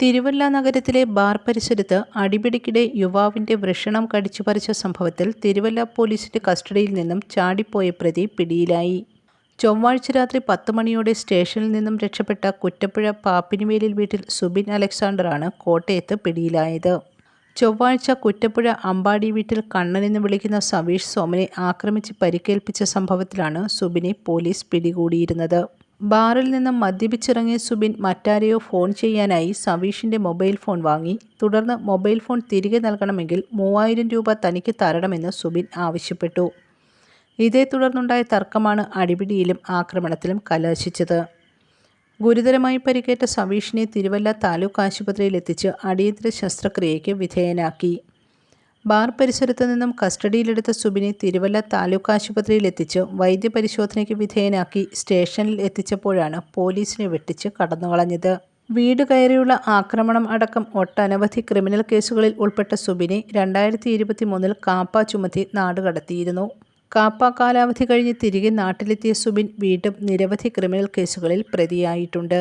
തിരുവല്ല നഗരത്തിലെ ബാർ പരിസരത്ത് അടിപിടിക്കിടെ യുവാവിന്റെ വൃഷണം കടിച്ചുപറിച്ച സംഭവത്തിൽ തിരുവല്ല പോലീസിന്റെ കസ്റ്റഡിയിൽ നിന്നും ചാടിപ്പോയ പ്രതി പിടിയിലായി. ചൊവ്വാഴ്ച രാത്രി പത്ത് മണിയോടെ സ്റ്റേഷനിൽ നിന്നും രക്ഷപ്പെട്ട കുറ്റപ്പുഴ പാപ്പിനിവേലിൽ വീട്ടിൽ സുബിൻ അലക്സാണ്ടറാണ് കോട്ടയത്ത് പിടിയിലായത്. ചൊവ്വാഴ്ച കുറ്റപ്പുഴ അമ്പാടി വീട്ടിൽ കണ്ണനെന്ന് വിളിക്കുന്ന സവീഷ് സോമനെ ആക്രമിച്ച് പരിക്കേൽപ്പിച്ച സംഭവത്തിലാണ് സുബിനെ പോലീസ് പിടികൂടിയിരുന്നത്. ബാറിൽ നിന്നും മദ്യപിച്ചിറങ്ങിയ സുബിൻ മറ്റാരെയോ ഫോൺ ചെയ്യാനായി സവീഷിന്റെ മൊബൈൽ ഫോൺ വാങ്ങി. തുടർന്ന് മൊബൈൽ ഫോൺ തിരികെ നൽകണമെങ്കിൽ മൂവായിരം രൂപ തനിക്ക് തരണമെന്ന് സുബിൻ ആവശ്യപ്പെട്ടു. ഇതേ തുടർന്നുണ്ടായ തർക്കമാണ് അടിപിടിയിലും ആക്രമണത്തിലും കലാശിച്ചത്. ഗുരുതരമായി പരിക്കേറ്റ സവീഷിനെ തിരുവല്ല താലൂക്ക് ആശുപത്രിയിൽ എത്തിച്ച് അടിയന്തര ശസ്ത്രക്രിയയ്ക്ക് വിധേയനാക്കി. ബാർ പരിസരത്തു നിന്നും കസ്റ്റഡിയിലെടുത്ത സുബിനെ തിരുവല്ല താലൂക്ക് ആശുപത്രിയിൽ എത്തിച്ച് വൈദ്യപരിശോധനയ്ക്ക് വിധേയനാക്കി സ്റ്റേഷനിൽ എത്തിച്ചപ്പോഴാണ് പോലീസിനെ വെട്ടിച്ച് കടന്നുകളഞ്ഞത്. വീട് കയറിയുള്ള ആക്രമണം അടക്കം ഒട്ടനവധി ക്രിമിനൽ കേസുകളിൽ ഉൾപ്പെട്ട സുബിനെ രണ്ടായിരത്തി ഇരുപത്തി മൂന്നിൽ കാപ്പ ചുമത്തി നാടുകടത്തിയിരുന്നു. കാപ്പ കാലാവധി കഴിഞ്ഞ് തിരികെ നാട്ടിലെത്തിയ സുബിൻ വീണ്ടും നിരവധി ക്രിമിനൽ കേസുകളിൽ പ്രതിയായിട്ടുണ്ട്.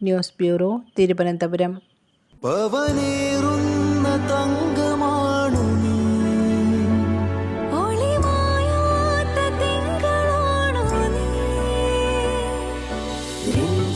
News bureau Thiruvananthapuram